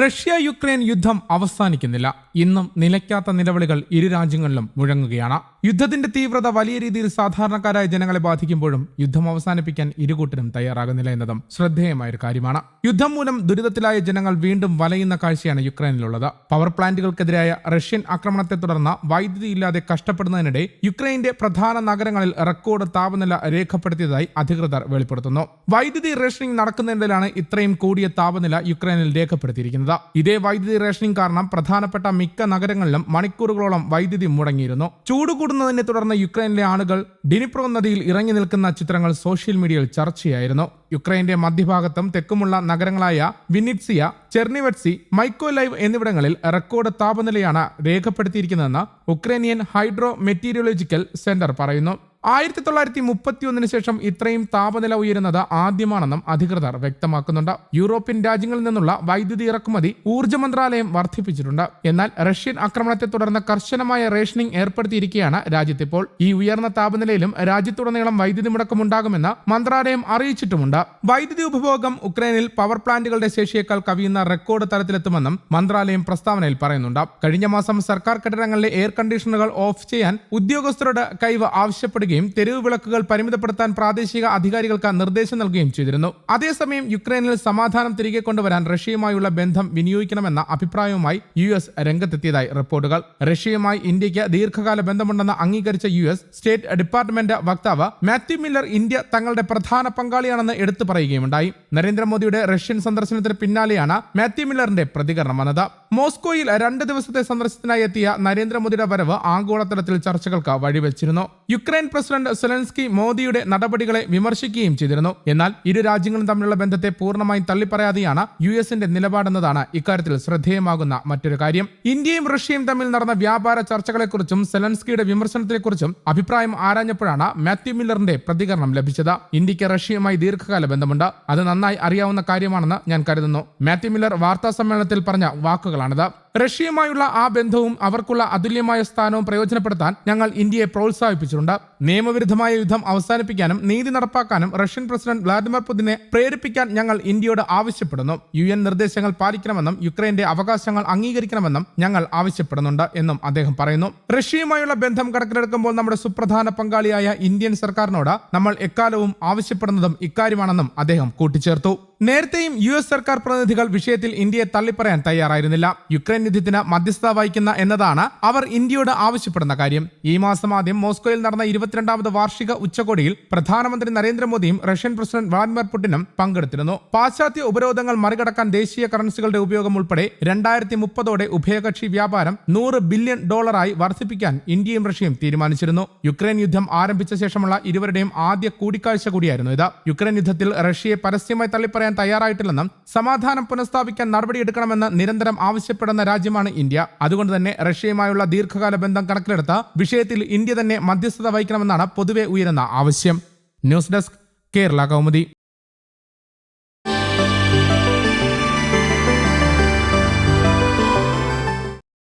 Russia Ukraine യുദ്ധം അവസാനിക്കുന്നില്ല. ഇന്നും നിലയ്ക്കാത്ത നിലവിളികൾ ഇരു രാജ്യങ്ങളിലും മുഴങ്ങുകയാണ്. യുദ്ധത്തിന്റെ തീവ്രത വലിയ രീതിയിൽ സാധാരണക്കാരായ ജനങ്ങളെ ബാധിക്കുമ്പോഴും യുദ്ധം അവസാനിപ്പിക്കാൻ ഇരുകൂട്ടരും തയ്യാറാകുന്നില്ല എന്നതും ശ്രദ്ധേയമായ ഒരു കാര്യമാണ്. യുദ്ധം മൂലം ദുരിതത്തിലായ ജനങ്ങൾ വീണ്ടും വലയുന്ന കാഴ്ചയാണ് യുക്രൈനിലുള്ളത്. പവർ പ്ലാന്റുകൾക്കെതിരായ റഷ്യൻ ആക്രമണത്തെ തുടർന്ന് വൈദ്യുതി ഇല്ലാതെ കഷ്ടപ്പെടുന്നതിനിടെ യുക്രൈന്റെ പ്രധാന നഗരങ്ങളിൽ റെക്കോർഡ് താപനില രേഖപ്പെടുത്തിയതായി അധികൃതർ വെളിപ്പെടുത്തുന്നു. വൈദ്യുതി റേഷനിംഗ് നടക്കുന്നതിനിടയിലാണ് ഇത്രയും കൂടിയ താപനില യുക്രൈനിൽ രേഖപ്പെടുത്തിയിരിക്കുന്നത്. ഇതേ വൈദ്യുതി റേഷനിംഗ് കാരണം പ്രധാനപ്പെട്ട മിക്ക നഗരങ്ങളിലും മണിക്കൂറുകളോളം വൈദ്യുതി മുടങ്ങിയിരുന്നു. ചൂട് കൂടുന്നതിനെ തുടർന്ന് യുക്രൈനിലെ ആളുകൾ ഡിനിപ്രോ നദിയിൽ ഇറങ്ങി നിൽക്കുന്ന ചിത്രങ്ങൾ സോഷ്യൽ മീഡിയയിൽ ചർച്ചയായിരുന്നു. യുക്രൈന്റെ മധ്യഭാഗത്തും തെക്കുമുള്ള നഗരങ്ങളായ വിനിറ്റ്സിയ ചെർണിവെറ്റ്സി മൈക്കോ ലൈവ് എന്നിവിടങ്ങളിൽ റെക്കോർഡ് താപനിലയാണ് രേഖപ്പെടുത്തിയിരിക്കുന്നതെന്ന് ഉക്രൈനിയൻ ഹൈഡ്രോ മെറ്റീരിയോളജിക്കൽ സെന്റർ പറയുന്നു. ആയിരത്തി തൊള്ളായിരത്തി മുപ്പത്തിയൊന്നിന് ശേഷം ഇത്രയും താപനില ഉയരുന്നത് ആദ്യമാണെന്നും അധികൃതർ വ്യക്തമാക്കുന്നുണ്ട്. യൂറോപ്യൻ രാജ്യങ്ങളിൽ നിന്നുള്ള വൈദ്യുതി ഇറക്കുമതി ഊർജ മന്ത്രാലയം വർദ്ധിപ്പിച്ചിട്ടുണ്ട്. എന്നാൽ റഷ്യൻ ആക്രമണത്തെ തുടർന്ന് കർശനമായ റേഷനിംഗ് ഏർപ്പെടുത്തിയിരിക്കുകയാണ് രാജ്യത്തിപ്പോൾ. ഈ ഉയർന്ന താപനിലയിലും രാജ്യത്തുടനീളം വൈദ്യുതി മുടക്കമുണ്ടാകുമെന്ന് മന്ത്രാലയം അറിയിച്ചിട്ടുമുണ്ട്. വൈദ്യുതി ഉപഭോഗം ഉക്രൈനിൽ പവർ പ്ലാന്റുകളുടെ ശേഷിയേക്കാൾ കവിയുന്ന റെക്കോർഡ് തലത്തിലെത്തുമെന്നും മന്ത്രാലയം പ്രസ്താവനയിൽ പറയുന്നുണ്ട്. കഴിഞ്ഞ മാസം സർക്കാർ കെട്ടിടങ്ങളിലെ എയർ കണ്ടീഷണറുകൾ ഓഫ് ചെയ്യാൻ ഉദ്യോഗസ്ഥരുടെ കൈവ് ആവശ്യപ്പെടുകയും തെരുവ് വിളക്കുകൾ പരിമിതപ്പെടുത്താൻ പ്രാദേശിക അധികാരികൾക്ക് നിർദ്ദേശം നൽകുകയും ചെയ്തിരുന്നു. അതേസമയം യുക്രൈനിൽ സമാധാനം തിരികെ കൊണ്ടുവരാൻ റഷ്യയുമായുള്ള ബന്ധം വിനിയോഗിക്കണമെന്ന അഭിപ്രായവുമായി യു എസ് രംഗത്തെത്തിയതായി റിപ്പോർട്ടുകൾ. റഷ്യയുമായി ഇന്ത്യയ്ക്ക് ദീർഘകാല ബന്ധമുണ്ടെന്ന് അംഗീകരിച്ച യു എസ് സ്റ്റേറ്റ് ഡിപ്പാർട്ട്മെന്റ് വക്താവ് മാത്യു മില്ലർ ഇന്ത്യ തങ്ങളുടെ പ്രധാന പങ്കാളിയാണെന്ന് എടുത്തു പറയുകയുണ്ടായി നരേന്ദ്രമോദിയുടെ റഷ്യൻ സന്ദർശനത്തിന് പിന്നാലെയാണ് മാത്യു മില്ലറിന്റെ പ്രതികരണം വന്നത്. മോസ്കോയിൽ രണ്ട് ദിവസത്തെ സന്ദർശനത്തിനായി എത്തിയ നരേന്ദ്രമോദിയുടെ വരവ് ആഗോളതലത്തിൽ ചർച്ചകൾക്ക് വഴിവെച്ചിരുന്നു. യുക്രൈൻ പ്രസിഡന്റ് സെലൻസ്കി മോദിയുടെ നടപടികളെ വിമർശിക്കുകയും ചെയ്തിരുന്നു. എന്നാൽ ഇരു രാജ്യങ്ങളും തമ്മിലുള്ള ബന്ധത്തെ പൂർണമായും തള്ളിപ്പറയാതെയാണ് യു എസിന്റെ നിലപാടെന്നതാണ് ഇക്കാര്യത്തിൽ ശ്രദ്ധേയമാകുന്ന മറ്റൊരു കാര്യം. ഇന്ത്യയും റഷ്യയും തമ്മിൽ നടന്ന വ്യാപാര ചർച്ചകളെക്കുറിച്ചും സെലൻസ്കിയുടെ വിമർശനത്തെക്കുറിച്ചും അഭിപ്രായം ആരാഞ്ഞപ്പോഴാണ് മാത്യു മില്ലറിന്റെ പ്രതികരണം ലഭിച്ചത്. ഇന്ത്യയ്ക്ക് റഷ്യയുമായി ദീർഘകാല ബന്ധമുണ്ട്. അത് നന്നായി അറിയാവുന്ന കാര്യമാണെന്ന് ഞാൻ കരുതുന്നു. മാത്യു മില്ലർ വാർത്താ സമ്മേളനത്തിൽ പറഞ്ഞ വാക്കുകളാണിത്. റഷ്യയുമായുള്ള ആ ബന്ധവും അവർക്കുള്ള അതുല്യമായ സ്ഥാനവും പ്രയോജനപ്പെടുത്താൻ ഞങ്ങൾ ഇന്ത്യയെ പ്രോത്സാഹിപ്പിച്ചിട്ടുണ്ട്. നിയമവിരുദ്ധമായ യുദ്ധം അവസാനിപ്പിക്കാനും നീതി നടപ്പാക്കാനും റഷ്യൻ പ്രസിഡന്റ് വ്ളാഡിമിർ പുതിനെ പ്രേരിപ്പിക്കാൻ ഞങ്ങൾ ഇന്ത്യയോട് ആവശ്യപ്പെടുന്നു. യു എൻ നിർദ്ദേശങ്ങൾ പാലിക്കണമെന്നും യുക്രൈന്റെ അവകാശങ്ങൾ അംഗീകരിക്കണമെന്നും ഞങ്ങൾ ആവശ്യപ്പെടുന്നുണ്ട് എന്നും അദ്ദേഹം പറയുന്നു. റഷ്യയുമായുള്ള ബന്ധം കണക്കിലെടുക്കുമ്പോൾ നമ്മുടെ സുപ്രധാന പങ്കാളിയായ ഇന്ത്യൻ സർക്കാരിനോട് നമ്മൾ എക്കാലവും ആവശ്യപ്പെടുന്നതും ഇക്കാര്യമാണെന്നും അദ്ദേഹം കൂട്ടിച്ചേർത്തു. നേരത്തെയും യു എസ് സർക്കാർ പ്രതിനിധികൾ വിഷയത്തിൽ ഇന്ത്യയെ തള്ളിപ്പറയാൻ തയ്യാറായിരുന്നില്ല. യുക്രൈൻ യുദ്ധത്തിന് മധ്യസ്ഥത വഹിക്കുന്ന എന്നതാണ് അവർ ഇന്ത്യയോട് ആവശ്യപ്പെടുന്ന കാര്യം. ഈ മാസം ആദ്യം മോസ്കോയിൽ നടന്ന ഇരുപത്തിരണ്ടാമത് വാർഷിക ഉച്ചകോടിയിൽ പ്രധാനമന്ത്രി നരേന്ദ്രമോദിയും റഷ്യൻ പ്രസിഡന്റ് വ്ളാഡിമിർ പുടിനും പങ്കെടുത്തിരുന്നു. പാശ്ചാത്യ ഉപരോധങ്ങൾ മറികടക്കാൻ ദേശീയ കറൻസികളുടെ ഉപയോഗം ഉൾപ്പെടെ രണ്ടായിരത്തി മുപ്പതോടെ ഉഭയകക്ഷി വ്യാപാരം നൂറ് ബില്യൺ ഡോളറായി വർദ്ധിപ്പിക്കാൻ ഇന്ത്യയും റഷ്യയും തീരുമാനിച്ചിരുന്നു. യുക്രൈൻ യുദ്ധം ആരംഭിച്ച ശേഷമുള്ള ഇരുവരുടെയും ആദ്യ കൂടിക്കാഴ്ച കൂടിയായിരുന്നു ഇത്. യുക്രൈൻ യുദ്ധത്തിൽ റഷ്യയെ പരസ്യമായി തള്ളിപ്പറയാൻ തയ്യാറായിട്ടില്ലെന്നും സമാധാനം പുനഃസ്ഥാപിക്കാൻ നടപടിയെടുക്കണമെന്ന് നിരന്തരം ആവശ്യപ്പെടുന്ന രാജ്യമാണ് ഇന്ത്യ. അതുകൊണ്ട് തന്നെ റഷ്യയുമായുള്ള ദീർഘകാല ബന്ധം കണക്കിലെടുത്ത് വിഷയത്തിൽ ഇന്ത്യ തന്നെ മധ്യസ്ഥത വഹിക്കണമെന്നാണ് പൊതുവെ ഉയരുന്ന ആവശ്യം. News desk Kerala Kaumudi.